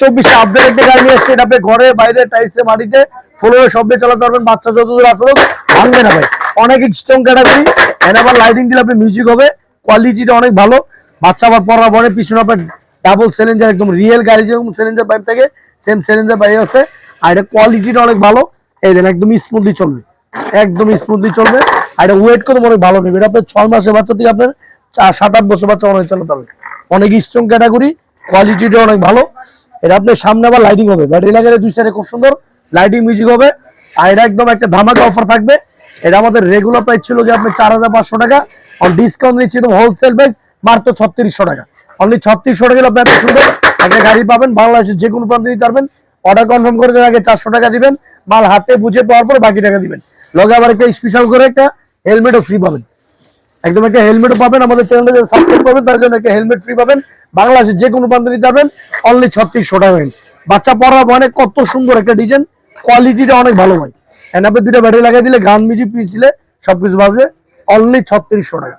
চব্বিশে আপডেট একটা গাড়ি নিয়ে এসছে। আপনি ঘরে, বাইরে টাইসে মাটিতে ফ্লোরে সব দিয়ে চালাতে পারবেন। বাচ্চা যতদূর আসলো ভাঙবে না ভাই। অনেক স্ট্রং ক্যাটাগরি এখানে আবার লাইটিং দিলে আপনি মিউজিক হবে কোয়ালিটিটা অনেক ভালো। বাচ্চা আবার পড়া পরে পিছনে আপনার ডাবল সিলিন্ডার একদম রিয়েল গাড়ি যেরকম সিলিন্ডার পাইপ থাকে সেম সিলিন্ডার পাইপ আছে। আর এটা কোয়ালিটিটা অনেক ভালো। এই দেন একদম স্মুথলি চলবে। একদম স্মুথলি চলবে। আর এটা ওয়েট করে অনেক ভালো নেবে। এটা আপনার ছয় মাসের বাচ্চা থেকে আপনার সাত, আট বছর বাচ্চা অনেক চালাতে হবে। অনেক স্ট্রং ক্যাটাগরি কোয়ালিটিটা অনেক ভালো। এটা আপনার সামনে আবার লাইটিং হবে। ব্যাটারি লাগালে দুই সাইডে খুব সুন্দর লাইটিং মিউজিক হবে। আর এটা একদম একটা ধামাকা অফার থাকবে। এটা আমাদের রেগুলার প্রাইস ছিল যে আপনার চার হাজার পাঁচশো টাকা। আর ডিসকাউন্ট দিচ্ছি একদম হোলসেল প্রাইস মাত্র ছত্রিশশো টাকা। অনলি ছত্রিশশো টাকা আপনি এত সুন্দর একটা গাড়ি পাবেন। বাংলাদেশের যে কোনো প্রান্তে দিতে পারবেন। অর্ডার কনফার্ম করে আগে চারশো টাকা দিবেন। মাল হাতে বুঝে পাওয়ার পর বাকি টাকা দিবেন। লগে আবার একটা স্পেশাল করে একটা হেলমেটও ফ্রি পাবেন। একদম একটা হেলমেটও পাবেন, আমাদের চ্যানেলে সাবস্ক্রাইব করবেন, তার জন্য একটা হেলমেট ফ্রি পাবেন। বাংলাদেশের যে কোনো প্রান্তে নিতে পারবেন অনলি ছত্রিশশো টাকা বাচ্চা পড়া মানে কত সুন্দর একটা ডিজাইন কোয়ালিটিটা অনেক ভালো হয় এন্ড আপনি ব্যাটারি লাগিয়ে দিলে, গান মিউজিক পিছিলে সবকিছু পাবে অনলি ছত্রিশশো টাকা।